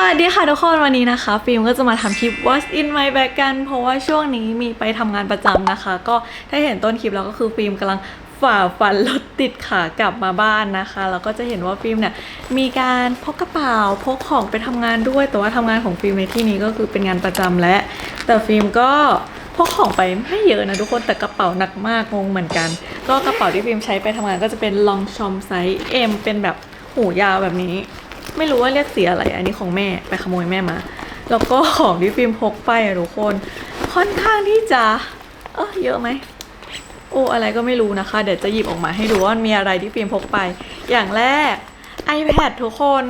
วัสดีค่ะทุกคนวันนี้นะคะ ฟิล์มก็จะมาทำคลิป What's in my bag กัน เพราะว่าช่วงนี้มีไปทำงานประจำนะคะ ก็ถ้าเห็นต้นคลิปแล้วก็คือฟิล์มกำลังฝ่าฟันรถติดขากลับมาบ้านนะคะแล้วก็จะเห็นว่าฟิล์มเนี่ยมีการพกกระเป๋าพกของไปทำงานด้วย แต่ว่าทำงานของฟิล์มในที่นี้ก็คือเป็นงานประจำและแต่ฟิล์มก็พกของไปไม่เยอะนะทุกคนแต่กระเป๋าหนักมากงงเหมือนกัน ก็กระเป๋าที่ฟิล์มใช้ไปทำงานก็จะเป็นลองชอมไซส์ M เป็นแบบหูยาวแบบนี้ ไม่รู้ว่าเรียกสีอะไร อันนี้ของแม่ไปขโมยแม่มา แล้วก็ของที่ฟิล์มพกไปทุกคน ค่อนข้างที่จะเออเยอะไหมโอ้อะไรก็ไม่รู้นะคะ เดี๋ยวจะหยิบออกมาให้ดูว่ามีอะไรที่ฟิล์มพกไป อย่างแรก iPad ทุกคน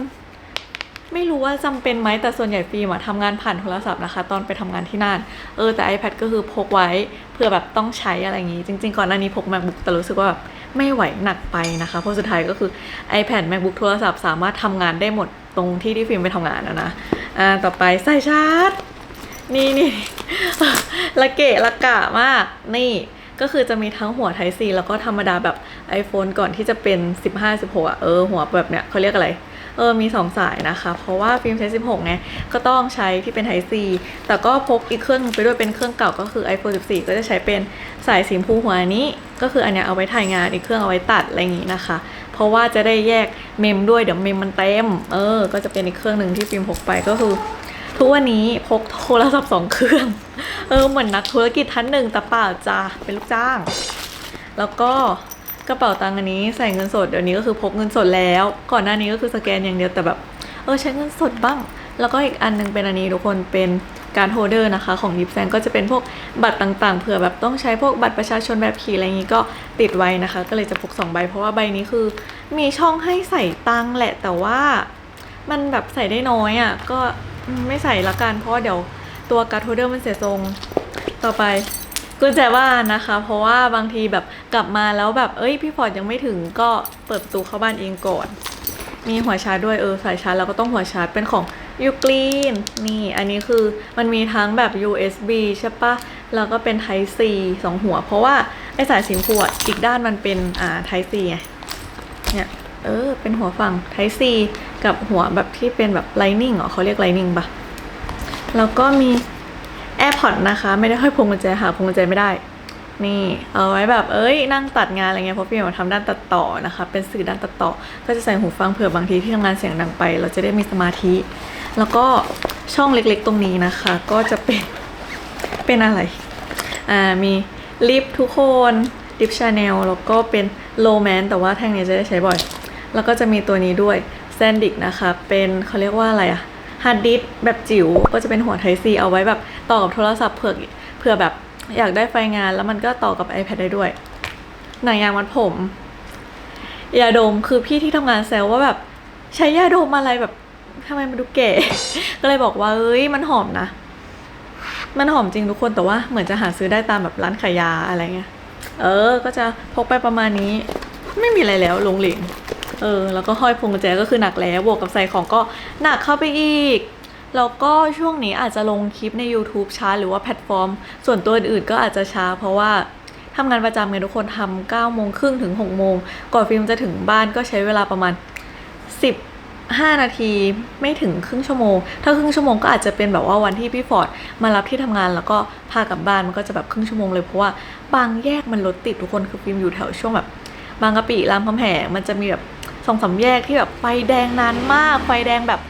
ไม่รู้ว่าจำเป็นไหมแต่ส่วนใหญ่ฟิล์มอะทำงานผ่านโทรศัพท์นะคะ ตอนไปทำงานที่นั่นเออแต่ iPad ก็คือพกไว้เพื่อแบบต้องใช้อะไรอย่างงี้จริง ๆ ก่อนหน้านี้พก MacBook แต่รู้สึกว่าแบบไม่ไหวหนักไปนะคะ เพราะสุดท้ายก็คือ iPad MacBook โทรศัพท์สามารถทำงานได้หมดตรงที่ที่ฟิล์มไปทำงานนะนะอ่าต่อไปใสายชาร์จนี่นี่ละเกะละกะมากนี่ก็คือจะมีทั้งหัว Type C แล้วก็ธรรมดาแบบ iPhone ก่อนที่จะเป็น 15 16อะเออหัวแบบเนี้ยเขาเรียกอะไร เออมี 2 สายนะคะ เพราะว่าฟิล์มใช้ 16ไงก็ต้องใช้ที่เป็น Type C แต่ก็พกอีกเครื่องไปด้วยเป็นเครื่องเก่าก็คือ iPhone 14 ก็จะใช้เป็นสายสีชมพูหัวนี้ ก็คืออันเนี้ยเอาไว้ถ่ายงานอีกเครื่องเอาไว้ตัดอะไรอย่างงี้นะคะ เพราะว่าจะได้แยกเมมด้วยเดี๋ยวเมมมันเต็มเออ ก็จะเป็นอีกเครื่องหนึ่งที่ฟิล์มพกไปก็คือทุกวันนี้พกโทรศัพท์สองเครื่อง เออเหมือนนักธุรกิจท่านหนึ่งแต่เปล่าจ้าเป็นลูกจ้าง แล้วก็ กระเป๋าตังค์อันนี้ใส่เงินสดเดี๋ยวนี้ก็คือพกเงินสดแล้ว ก่อนหน้านี้ก็คือสแกนอย่างเดียวแต่แบบเออใช้เงินสดบ้าง แล้วก็อีกอันหนึงเป็นอันนี้ทุกคนเป็นการโฮเดอร์นะคะของยิปแซงก็จะเป็นพวกบัตรต่างๆเผื่อแบบต้องใช้พวกบัตรประชาชนแบบขี่อะไรอย่างนี้ก็ติดไว้นะคะ ก็เลยจะพกสองใบเพราะว่าใบนี้คือ มีช่องให้ใส่ตังค์แหละแต่ว่า มันแบบใส่ได้น้อยอะ่ะก็ไม่ใส่ละกันเพราะเดี๋ยวตัวการ์ดโฮเดอร์มันเสียทรงต่อไป กุญแจบ้านนะคะ เพราะว่าบางทีแบบกลับมาแล้วแบบ เอ้ย พี่ฟอร์ดยังไม่ถึงก็เปิดประตูเข้าบ้านเองก่อน มีหัวชาร์จด้วยเออสายชาร์จแล้วก็ต้องหัวชาร์จเป็นของยูกรีนนี่อันนี้คือมันมีทั้งแบบ USB ใช่ปะแล้วก็เป็น Type C สองหัว เพราะว่าไอสายสีชมพูอะอีกด้านมันเป็นอ่า Type C ไงเนี่ยเออเป็นหัวฝั่ง Type C กับหัวแบบที่เป็นแบบ Lightning เหรอเขาเรียก Lightning ปะแล้วก็มี AirPods นะคะ ไม่ได้ค่อยพวงกุญแจหาพวงกุญแจไม่ได้ นี่ เอาไว้แบบเอ้ยนั่งตัดงานอะไรเงี้ยเพราะพี่มาทำด้านตัดต่อนะคะ เป็นสื่อด้านตัดต่อ ก็จะใส่หูฟังเผื่อบางทีที่ทำงานเสียงดังไป เราจะได้มีสมาธิ แล้วก็ช่องเล็กๆตรงนี้นะคะ ก็จะเป็นเป็นอะไรอ่ามีลิปทุกคนลิปชาแนลแล้วก็เป็นโลแมนแต่ว่าแท่งนี้จะได้ใช้บ่อย แล้วก็จะมีตัวนี้ด้วยแซนดิกนะคะ เป็นเขาเรียกว่าอะไรอะ ฮาร์ดดิสแบบจิ๋วก็จะเป็นหัวไทซีเอาไว้แบบต่อกับโทรศัพท์เผื่อเผื่อแบบอยากได้ไฟงานแล้วมันก็ต่อกับ iPad ได้ด้วย หนังยางมัดผมยาดมคือพี่ที่ทำงานแซวว่าแบบใช้ยาดมอะไรแบบทำไมมันดูเก๋ ก็เลยบอกว่าเอ้ยมันหอมนะ มันหอมจริงทุกคนแต่ว่าเหมือนจะหาซื้อได้ตามแบบร้านขายยาอะไรเงี้ย เออ ก็จะพกไปประมาณนี้ ไม่มีอะไรแล้วลงเหลง เออแล้วก็ห้อยพวงกุญแจก็คือหนักแล้วบวกกับใส่ของก็หนักเข้าไปอีกแล้วก็ช่วงนี้อาจจะลงคลิปใน YouTube ช้า หรือว่าแพลตฟอร์ม ส่วนตัวอื่นๆก็อาจจะช้า เพราะว่าทำงานประจำไงทุกคนทำ9โมงครึ่งถึง6โมงก่อนฟิล์มจะถึงบ้านก็ใช้เวลาประมาณ 15 นาทีไม่ถึงครึ่งชั่วโมง ถ้าครึ่งชั่วโมงก็อาจจะเป็นแบบว่าวันที่พี่ฟอร์ดมารับที่ทำงานแล้วก็พากลับบ้านมันก็จะแบบครึ่งชั่วโมงเลยเพราะว่าบางแยกมันรถติดทุกคนคือฟิล์มอยู่แถวช่วงแบบ บางกะปิรามคำแหงมันจะมีแบบ สองสามแยกที่แบบไฟแดงนานมาก ไฟแดงแบบ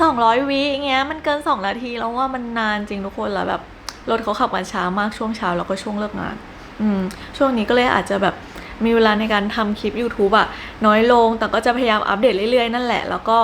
200วิอย่างเงี้ยมันเกิน 2 นาทีแล้วว่ามันนานจริงทุกคนแล้วแบบรถเขาขับกันช้ามากช่วงเช้าแล้วก็ช่วงเลิกงาน อืม ช่วงนี้ก็เลยอาจจะแบบมีเวลาในการทำคลิป YouTube อะน้อยลง แต่ก็จะพยายามอัปเดตเรื่อยๆ นั่นแหละ แล้วก็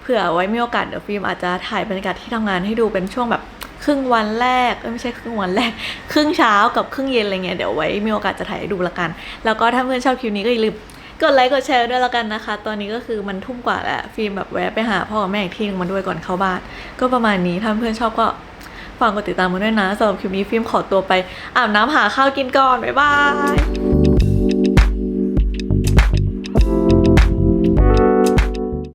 เผื่อไว้มีโอกาสเดี๋ยวฟิล์มอาจจะถ่ายบรรยากาศที่ทำงานให้ดูเป็นช่วงแบบครึ่งวันแรกไม่ใช่ครึ่งวันแรก ครึ่งเช้ากับครึ่งเย็นอะไรเงี้ยเดี๋ยวไว้มีโอกาสจะถ่ายให้ดูละกัน แล้วก็ถ้าเพื่อนชอบคลิปนี้ก็อย่าลืม กดไลค์กดแชร์ด้วยแล้วกันนะคะ ตอนนี้ก็คือมันทุ่มกว่าแล้วฟิล์มแบบแวะไปหาพ่อกับแม่อีกที่นึงมาด้วยก่อนเข้าบ้าน ก็ประมาณนี้ถ้าเพื่อนชอบก็ฝากกดติดตามมาด้วยนะสำหรับคลิปนี้ฟิล์มขอตัวไปอาบน้ำหาข้าวกินก่อนบ๊ายบาย